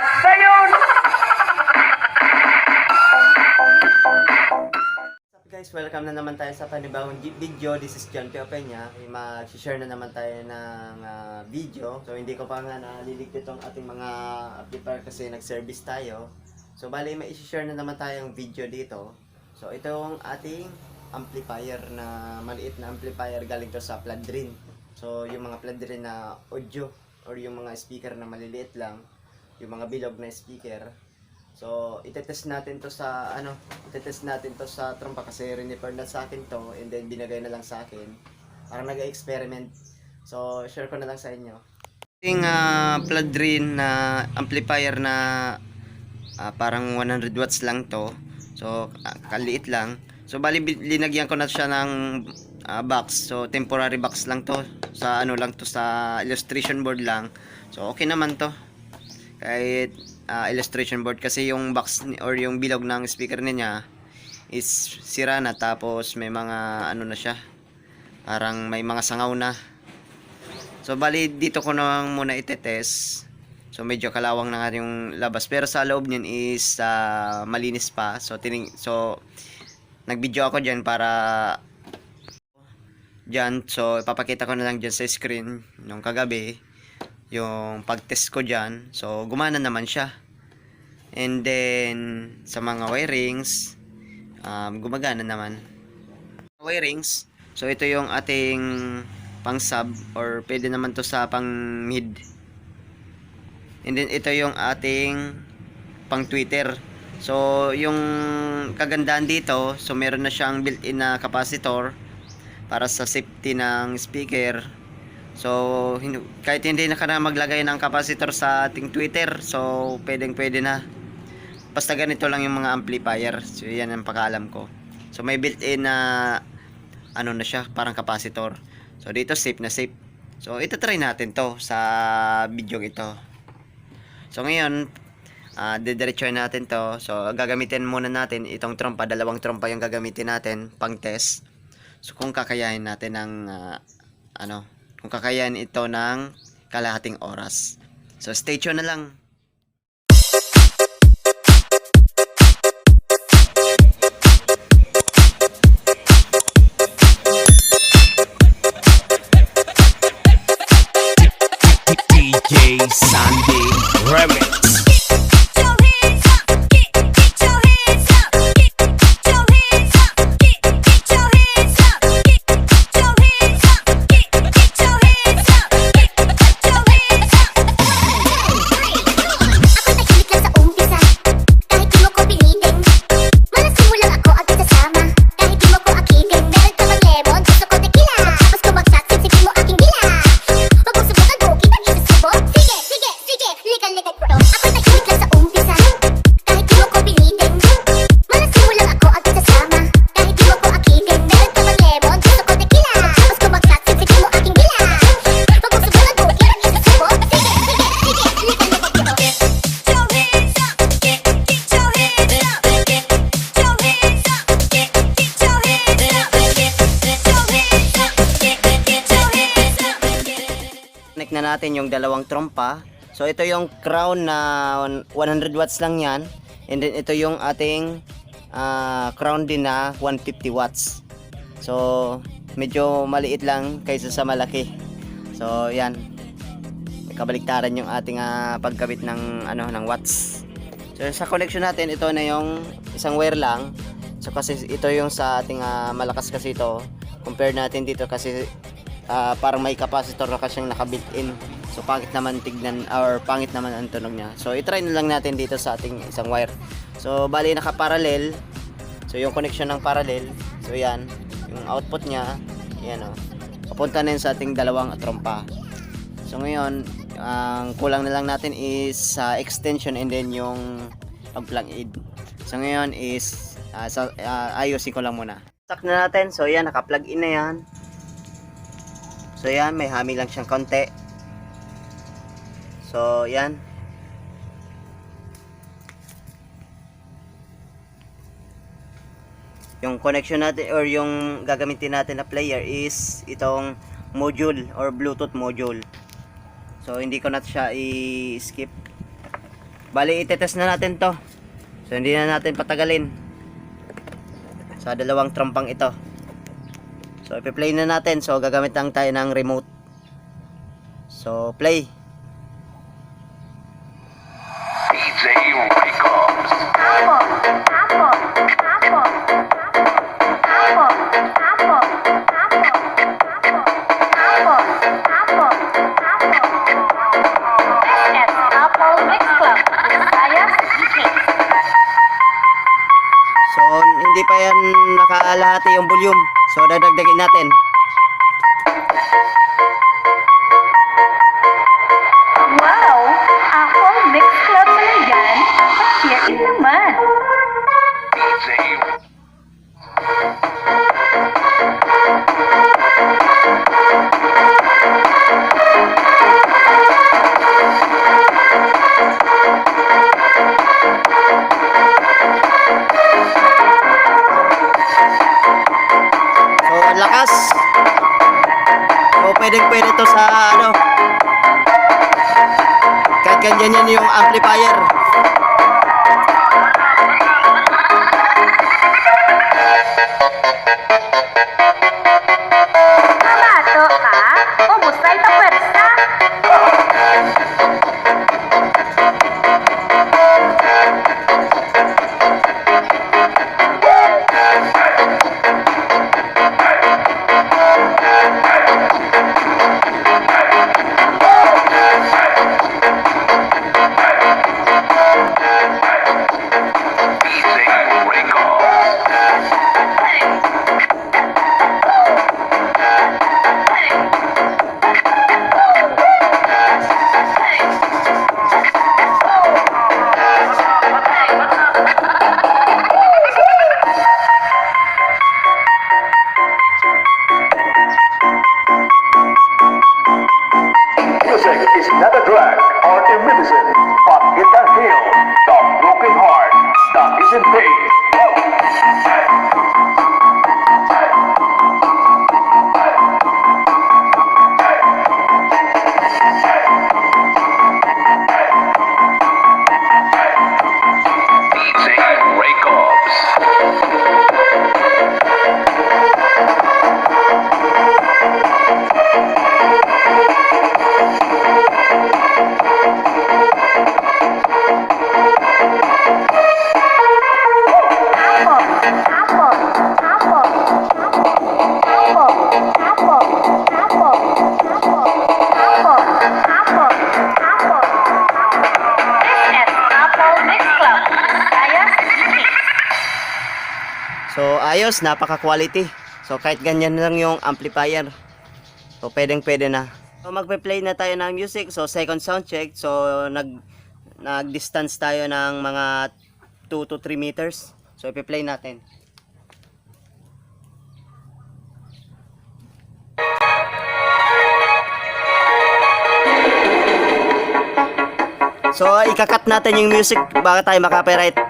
na yun! What's up guys? Welcome na naman tayo sa panibagong video. This is John Pio Peña. Mag-share na naman tayo ng ah, video. So hindi ko pa nga naliligpit tong ating mga amplifier kasi nag-service tayo. So bali may i-share na naman tayong video dito. So itong ating amplifier na maliit na amplifier galing to sa Pladrin. So yung mga Pladrin na audio or yung mga speaker na maliliit lang, yung mga bilog na speaker, So, itetest natin to sa, ano, itetest natin to sa trompa kasi rinifer na sa akin to and then binagay na lang sa akin. Parang nag-experiment. So, share ko na lang sa inyo. Yung uh, Pladrin na amplifier na ah, parang 100 watts lang to. So, ah, kaliit lang. So, bali linagyan ko na siya ng ah, box. So, temporary box lang to. Sa ano lang to, sa illustration board lang. So, okay naman to kahit ah, illustration board. Kasi yung box or yung bilog ng speaker niya is sira na. Tapos may mga ano na siya parang may mga sangaw na. So bali dito ko na muna itetest. So medyo kalawang na nga yung labas. Pero sa loob niyan is ah, malinis pa. So tining so nagvideo ako diyan para Diyan, so ipapakita ko na lang dyan sa screen nung kagabi yung pag-test ko dyan. So, gumana naman siya. And then, sa mga wirings, um, gumagana naman. Wirings, so ito yung ating pang sub or pwede naman to sa pang mid. And then, ito yung ating pang Twitter. So, yung kagandahan dito, so meron na siyang built-in na capacitor para sa safety ng speaker. So, hin- kahit hindi na ka na maglagay ng capacitor sa ating Twitter, so pwedeng pwede na. Basta ganito lang yung mga amplifier. So, yan ang pakalam ko. So, may built-in na ano na siya, parang capacitor. So, dito safe na safe. So, ito try natin to sa video ito. So, ngayon, ah didiretsuhin natin to. So, gagamitin muna natin itong trompa. Dalawang trompa yung gagamitin natin pang test. So, kung kakayahin natin ng ah, ano, kung kakayahan ito ng kalahating oras. So, stay tuned na lang. Natin yung dalawang trompa. So, ito yung crown na 100 watts lang yan. And then, ito yung ating ah, crown din na 150 watts. So, medyo maliit lang kaysa sa malaki. So, yan. Kabaliktaran yung ating ah, pagkabit ng, ano, ng watts. So, sa connection natin, ito na yung isang wire lang. So, kasi ito yung sa ating ah, malakas kasi ito. Compare natin dito kasi ah, parang may capacitor na kasyang naka-built-in. So, pangit naman tignan, or pangit naman ang tunog niya. So, itry na lang natin dito sa ating isang wire. So, bali naka-parallel. So, yung connection ng parallel. So, yan. Yung output niya. Yan o. Papunta na yun sa ating dalawang trompa. So, ngayon, ang kulang na lang natin is sa extension and then yung pag-plug in. So, ngayon is ah, sa, ah, ayusin ko lang muna. Stock na natin. So, yan. Naka-plug in na yan. So, yan. May hami lang siyang konti. So, yan. Yung connection natin or yung gagamitin natin na player is itong module or Bluetooth module. So, hindi ko na siya i-skip. Bali, itetest na natin to. So, hindi na natin patagalin. Sa dalawang trampang ito. So, ipi-play na natin. So, gagamit lang tayo ng remote. So, play. DJ Records. Apo, apo, apo, apo, apo, apo, apo. This is Apple Mix Club. So, hindi pa yan nakaalahati yung volume. So, dadagdagin natin. Lakas. So, pwedeng pwede to sa ano. Kahit ganyan yan yung amplifier. Ayos. Napaka-quality. So, kahit ganyan lang yung amplifier. So, pwedeng pwede na. So, magpe-play na tayo ng music. So, second sound check. So, nag nag-distance tayo ng mga 2 to 3 meters. So, ipi-play natin. So, ikakat natin yung music baka tayo makapiright.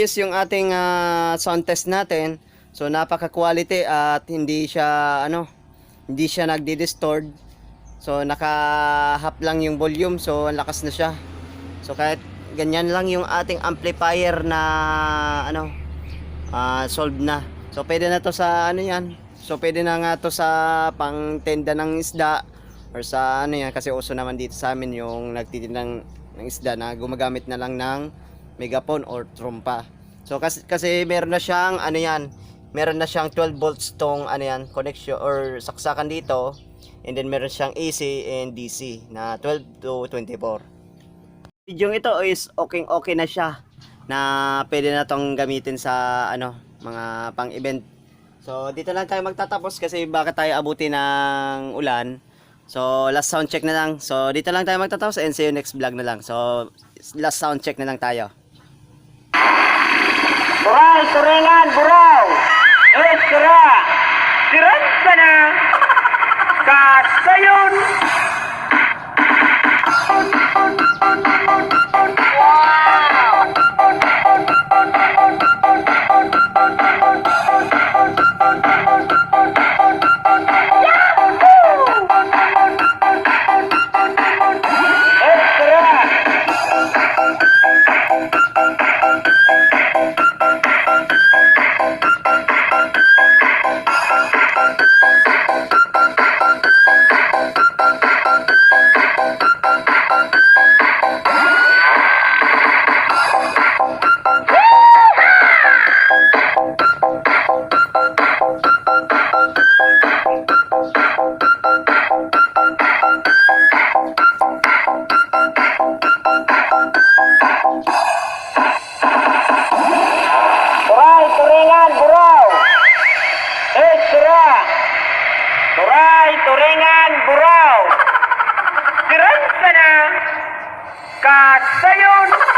Maayos yung ating ah, sound test natin. So napaka-quality at hindi siya ano, hindi siya nagdi-distort. So naka-half lang yung volume so ang lakas na siya. So kahit ganyan lang yung ating amplifier na ano ah solve na. So pwede na to sa ano yan. So pwede na nga to sa pangtenda ng isda or sa ano yan kasi uso naman dito sa amin yung nagtitinda ng, ng isda na gumagamit na lang ng megaphone or trompa. So kasi, kasi meron na siyang ano yan, meron na siyang 12 volts tong ano yan, connection or saksakan dito. And then meron siyang AC and DC na 12 to 24. Video ito is okay okay na siya na pwede na tong gamitin sa ano mga pang event. So dito lang tayo magtatapos kasi baka tayo abuti ng ulan. So last sound check na lang. So dito lang tayo magtatapos and see you next vlog na lang. So last sound check na lang tayo. Buray, turingan, buraw! Esra! Siran ka na! Kasayon! Esra! Turay, turingan, buraw! Ka na! Kasayon!